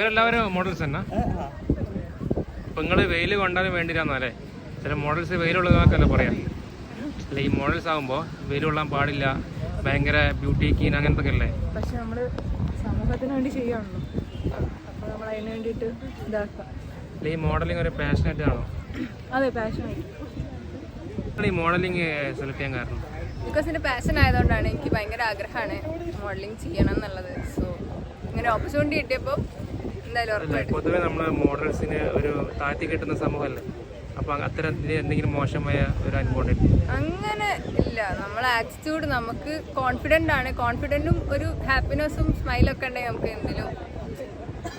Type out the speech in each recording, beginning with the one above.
ഇവരെല്ലാവരും മോഡൽസ് തന്നെ. ഇപ്പൊ നിങ്ങൾ വെയിൽ കൊണ്ടാലും വേണ്ടിരാന്നല്ലേ ചില മോഡൽസ് വെയിലുള്ളതാക്കല്ല പറയാം. അല്ല ഈ മോഡൽസ് ആകുമ്പോൾ വെയിൽ കൊള്ളാൻ പാടില്ല ഭയങ്കര ബ്യൂട്ടി കീൻ അങ്ങനത്തെ ഒക്കെ അല്ലേ? പക്ഷെ നമ്മൾ സമൂഹത്തിന് വേണ്ടി ചെയ്യാണല്ലോ അപ്പോൾ നമ്മൾ അതിന് വേണ്ടിയിട്ട് ഇതാക്കുക അല്ല ഈ മോഡലിംഗ് ഒരു പാഷനായിട്ട് ആണോ? അതെ പാഷനായിട്ട് ഈ മോഡലിംഗ് സെലക്ട് ചെയ്യാൻ കാരണം? ബിക്കോസ് എന്റെ പാഷൻ ആയതുകൊണ്ടാണ് എനിക്ക് ഭയങ്കര ആഗ്രഹമാണ് മോഡലിംഗ് ചെയ്യണം എന്നുള്ളത്. സോ ഇങ്ങനെ ഓപ്പർച്യൂണിറ്റി കിട്ടിയപ്പോൾ പൊതുവെ നമ്മൾ മോഡൽസിന് ഒരു താഴ്ത്തി കിട്ടുന്ന സമൂഹമല്ലേ? അപ്പൊ അത്തരത്തിൽ എന്തെങ്കിലും മോശമായ ഒരു അനുഭവം അങ്ങനെ ഇല്ല. നമ്മളെ ആറ്റിറ്റ്യൂഡ് നമുക്ക് കോൺഫിഡന്റ് ആണ്. കോൺഫിഡന്റും ഒരു ഹാപ്പിനെസ്സും ഒക്കെ ഉണ്ടെങ്കിൽ നമുക്ക് എന്തെങ്കിലും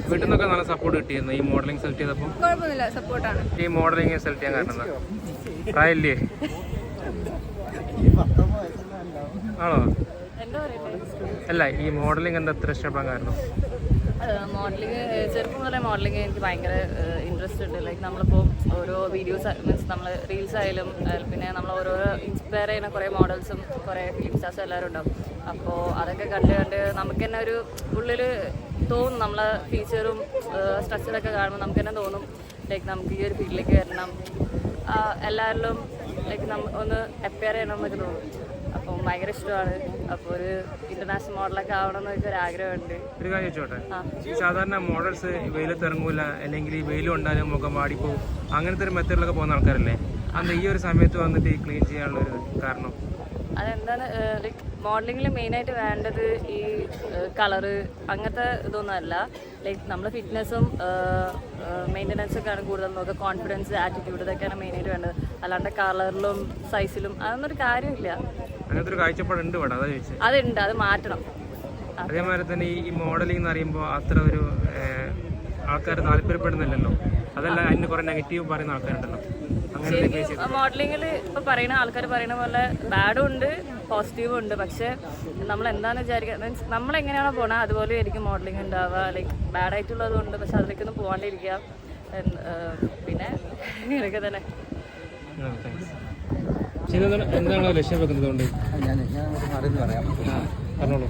വീട്ടിൽ നിന്നൊക്കെ നല്ല സപ്പോർട്ട് കിട്ടിയിരുന്നു. ഈ മോഡലിംഗ് സെലക്ട് ചെയ്തപ്പോൾ കുഴപ്പമൊന്നുമില്ല. സപ്പോർട്ടാണ് ഈ മോഡലിംഗ് സെലക്ട് ചെയ്യാൻ കാരണം എന്താ? പ്രായമില്ലേ? ആണോ? അല്ല ഈ മോഡലിംഗ് എന്താ ഇത്ര ഇഷ്ടപ്പെടാൻ കാരണം? മോഡലിംഗ് ചെറുപ്പം മുതലേ മോഡലിംഗ് എനിക്ക് ഭയങ്കര ഇൻട്രസ്റ്റ് ഉണ്ട്. ലൈക്ക് നമ്മളിപ്പോൾ ഓരോ വീഡിയോസ് മീൻസ് നമ്മൾ റീൽസ് ആയാലും പിന്നെ നമ്മൾ ഓരോരോ ഇൻസ്പയർ ചെയ്യുന്ന കുറേ മോഡൽസും കുറേ ഫിലിം സ്റ്റാർസും എല്ലാവരും ഉണ്ടാവും. അപ്പോൾ അതൊക്കെ കണ്ട് കണ്ട് നമുക്ക് തന്നെ ഒരു ഉള്ളിൽ തോന്നും. നമ്മളെ ഫീച്ചറും സ്ട്രക്ചറൊക്കെ കാണുമ്പോൾ നമുക്ക് തന്നെ തോന്നും. ലൈക്ക് നമുക്ക് ഈ ഒരു ഫീൽഡിലേക്ക് വരണം. എല്ലാവരിലും ലൈക്ക് നമ്മ ഒന്ന് അപ്പയർ ചെയ്യണം എന്നൊക്കെ തോന്നും. അപ്പം ഭയങ്കര ഇഷ്ടമാണ്. അപ്പോൾ ഒരു ഇന്റർനാഷണൽ മോഡലൊക്കെ ആവണം എന്നൊക്കെ ഒരു ആഗ്രഹമുണ്ട്. ഒരു കാര്യം ചോട്ടെ ഈ സാധാരണ മോഡൽസ് വെയിലത്ത് ഇറങ്ങൂല അല്ലെങ്കിൽ ഈ വെയിൽ കൊണ്ടാലും മുഖം വാടിപ്പോവും. അങ്ങനത്തെ ഒരു മെത്തേഡിലൊക്കെ പോകുന്ന ആൾക്കാരല്ലേ? അന്ന് ഈ ഒരു സമയത്ത് വന്നിട്ട് ഈ ക്ലീൻ ചെയ്യാനുള്ള ഒരു കാരണം? അതെന്താണ് ലൈക്ക് മോഡലിങ്ങിൽ മെയിനായിട്ട് വേണ്ടത് ഈ കളറ് അങ്ങനത്തെ ഇതൊന്നും അല്ല. ലൈക്ക് നമ്മൾ ഫിറ്റ്നസ്സും മെയിന്റനൻസും ആണ് കൂടുതൽ നോക്കുക. കോൺഫിഡൻസ് ആറ്റിറ്റ്യൂഡ് ഇതൊക്കെയാണ് മെയിനായിട്ട് വേണ്ടത്. അല്ലാണ്ട് കളറിലും സൈസിലും അതൊന്നും ഒരു കാര്യമില്ല. അങ്ങനത്തെ ഒരു കാഴ്ചപ്പാടുണ്ട് ഇവിടെ അതാ ചോദിച്ചത് അതുണ്ട് അത് മാറ്റണം. അതേമാതിരി തന്നെ ഈ മോഡലിംഗ് എന്ന് പറയുമ്പോൾ അത്ര ഒരു ആൾക്കാർ താല്പര്യപ്പെടുന്നില്ലല്ലോ. അതല്ല അതിന് കുറെ നെഗറ്റീവ് പറയുന്ന ആൾക്കാരുണ്ടല്ലോ. ചെയ്ത് മോഡലിങ്ങിൽ ഇപ്പോൾ പറയുന്ന ആൾക്കാർ പറയുന്ന പോലെ ബാഡും ഉണ്ട് പോസിറ്റീവും ഉണ്ട്. പക്ഷേ നമ്മൾ എന്താണെന്ന് വിചാരിക്കുക മീൻസ് നമ്മൾ എങ്ങനെയാണോ പോണത് അതുപോലെ ആയിരിക്കും മോഡലിംഗ് ഉണ്ടാവുക. ലൈക്ക് ബാഡായിട്ടുള്ളതുകൊണ്ട് പക്ഷെ അതിലേക്കൊന്നും പോകാണ്ടിരിക്കുക പിന്നെ ഇങ്ങനെയൊക്കെ തന്നെ. എന്താണ് ലക്ഷ്യം വെക്കുന്നത് കൊണ്ട്? ഞാൻ ഞാൻ ഒരു പറയാം. പറഞ്ഞോളൂ.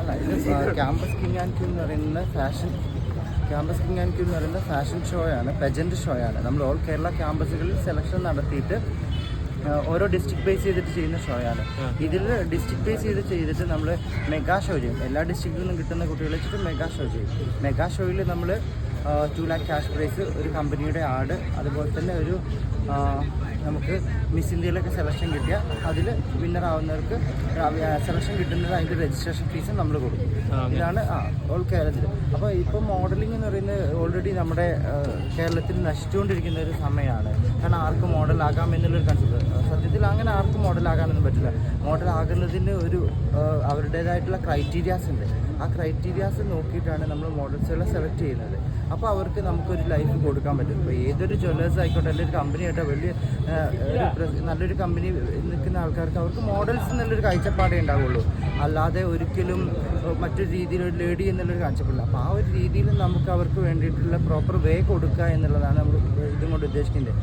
അല്ല ഇത് ക്യാമ്പസ് കിങ് ആൻഡ് ക്യൂ എന്ന് പറയുന്ന fashion campus king and Q എന്ന് പറയുന്ന ഫാഷൻ ഷോ ആണ് പെജന്റ് ഷോ ആണ്. നമ്മൾ ഓൾ കേരള ക്യാമ്പസുകളിൽ സെലക്ഷൻ നടത്തിയിട്ട് ഓരോ ഡിസ്ട്രിക്ട് ബേസ് ചെയ്തിട്ട് ചെയ്യുന്ന ഷോ ആണ്. ഇതിൽ ഡിസ്ട്രിക്ട് ബേസ് ചെയ്ത് ചെയ്തിട്ട് നമ്മൾ മെഗാ ഷോ ചെയ്യും. എല്ലാ ഡിസ്ട്രിക്റ്റിൽ നിന്നും കിട്ടുന്ന കുട്ടികളെ വെച്ചിട്ട് മെഗാ ഷോ ചെയ്യും. മെഗാ ഷോയിൽ നമ്മൾ ടു ലാക്ക് ക്യാഷ് പ്രൈസ് ഒരു കമ്പനിയുടെ ആഡ് അതുപോലെ തന്നെ ഒരു നമുക്ക് മിസ് ഇന്ത്യയിലൊക്കെ സെലക്ഷൻ കിട്ടിയ അതിൽ വിന്നർ ആവുന്നവർക്ക് സെലക്ഷൻ കിട്ടുന്നത് അതിന്റെ രജിസ്ട്രേഷൻ ഫീസ് നമ്മൾ കൊടുക്കും. ഇതാണ് ആ ഓൾ കേരളത്തിൽ അപ്പോൾ ഇപ്പോൾ മോഡലിംഗ് എന്ന് പറയുന്നത് ഓൾറെഡി നമ്മുടെ കേരളത്തിൽ നശിച്ചുകൊണ്ടിരിക്കുന്ന ഒരു സമയമാണ് കാരണം ആർക്കും മോഡലാകാം എന്നുള്ളൊരു കൺസെപ്റ്റ് സത്യത്തിൽ അങ്ങനെ ആർക്കും മോഡലാകാനൊന്നും പറ്റില്ല. മോഡലാകുന്നതിന് ഒരു അവരുടേതായിട്ടുള്ള ക്രൈറ്റീരിയാസ് ഉണ്ട്. ആ ക്രൈറ്റീരിയാസ് നോക്കിയിട്ടാണ് നമ്മൾ മോഡൽസുകളെ സെലക്ട് ചെയ്യുന്നത്. അപ്പോൾ അവർക്ക് നമുക്കൊരു ലൈഫ് കൊടുക്കാൻ പറ്റും. ഇപ്പോൾ ഏതൊരു ജ്വല്ലേഴ്സ് ആയിക്കോട്ടെ അല്ലെങ്കിൽ ഒരു കമ്പനി ആയിട്ടോ വലിയ നല്ലൊരു കമ്പനി നിൽക്കുന്ന ആൾക്കാർക്ക് അവർക്ക് മോഡൽസ് എന്നുള്ളൊരു കാഴ്ചപ്പാടേ ഉണ്ടാവുള്ളൂ. അല്ലാതെ ഒരിക്കലും മറ്റൊരു രീതിയിൽ ഒരു ലേഡി എന്നുള്ളൊരു കാഴ്ചപ്പാടില്ല. അപ്പോൾ ആ ഒരു രീതിയിൽ നമുക്ക് അവർക്ക് വേണ്ടിയിട്ടുള്ള പ്രോപ്പർ വേ കൊടുക്കുക എന്നുള്ളതാണ് നമ്മൾ ഇതും കൊണ്ട് ഉദ്ദേശിക്കുന്നത്.